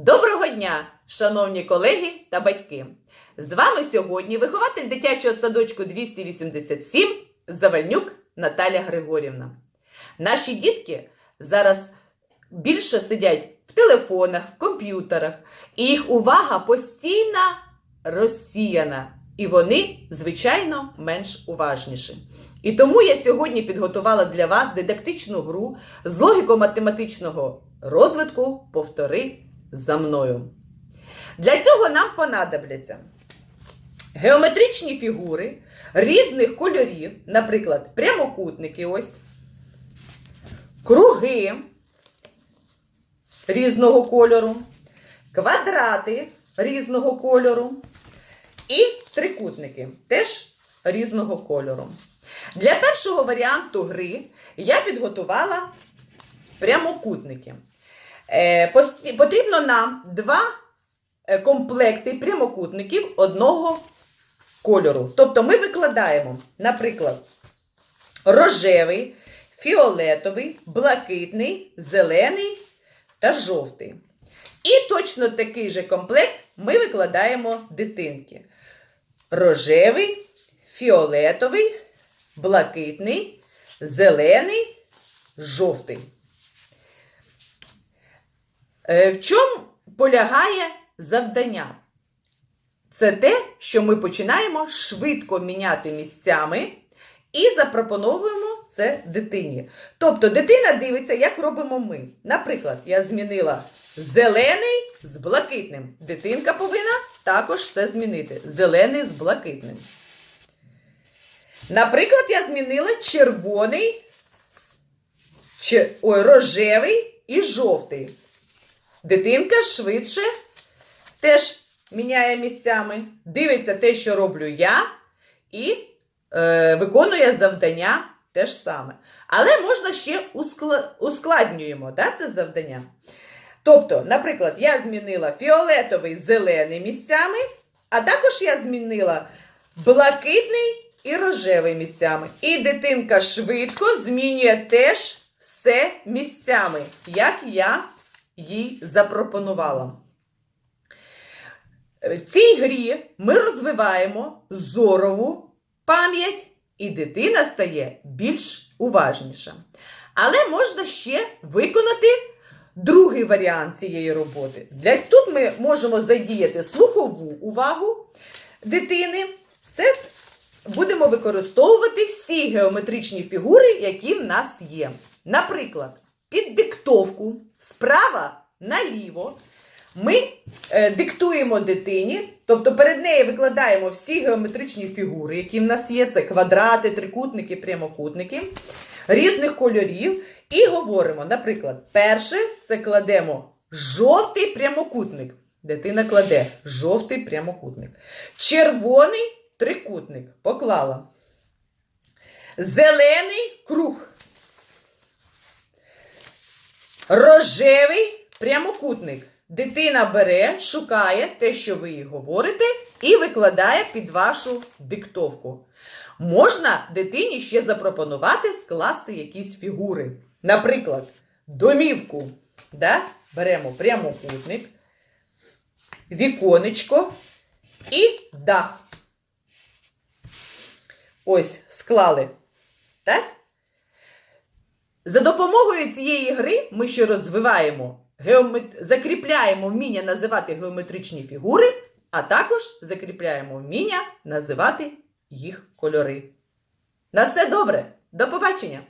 Доброго дня, шановні колеги та батьки! З вами сьогодні вихователь дитячого садочку 287 Завальнюк Наталя Григорівна. Наші дітки зараз більше сидять в телефонах, в комп'ютерах, і їх увага постійно розсіяна, і вони, звичайно, менш уважніші. І тому я сьогодні підготувала для вас дидактичну гру з логіко-математичного розвитку Повтори за мною. Для цього нам понадобляться геометричні фігури різних кольорів, наприклад, прямокутники, ось, круги різного кольору, квадрати різного кольору і трикутники теж різного кольору. Для першого варіанту гри я підготувала прямокутники. Е, Потрібно нам два е, комплекти прямокутників одного кольору. Тобто ми викладаємо, наприклад, рожевий, фіолетовий, блакитний, зелений та жовтий. І точно такий же комплект ми викладаємо дитинки. Рожевий, фіолетовий, блакитний, зелений, жовтий. Е, В чому полягає завдання? Це те, що ми починаємо швидко міняти місцями і запропоновуємо це дитині. Тобто дитина дивиться, як робимо ми. Наприклад, я змінила зелений з блакитним. Дитинка повинна також це змінити. Зелений з блакитним. Наприклад, я змінила червоний, че- ой, рожевий і жовтий. Дитинка швидше теж міняє місцями, дивиться те, що роблю я, і е, виконує завдання теж саме. Але можна ще ускладнюємо да, це завдання. Тобто, наприклад, я змінила фіолетовий зелений місцями, а також я змінила блакитний і рожевий місцями. І дитинка швидко змінює теж все місцями, як я їй запропонувала. В цій грі ми розвиваємо зорову пам'ять, і дитина стає більш уважніша. Але можна ще виконати другий варіант цієї роботи. Для, тут ми можемо задіяти слухову увагу дитини. Це будемо використовувати всі геометричні фігури, які в нас є. Наприклад, під диктовку справа наліво ми е, диктуємо дитині, тобто перед нею викладаємо всі геометричні фігури, які в нас є: це квадрати, трикутники, прямокутники різних кольорів. І говоримо, наприклад, перше це кладемо жовтий прямокутник. Дитина кладе жовтий прямокутник. Червоний трикутник поклала. Зелений круг. Рожевий прямокутник. Дитина бере, шукає те, що ви їй говорите, і викладає під вашу диктовку. Можна дитині ще запропонувати скласти якісь фігури. Наприклад, домівку. Да? Беремо прямокутник, віконечко і дах. Ось склали. Так? За допомогою цієї гри ми ще розвиваємо, геомет... закріпляємо вміння називати геометричні фігури, а також закріпляємо вміння називати їх кольори. На все добре! До побачення!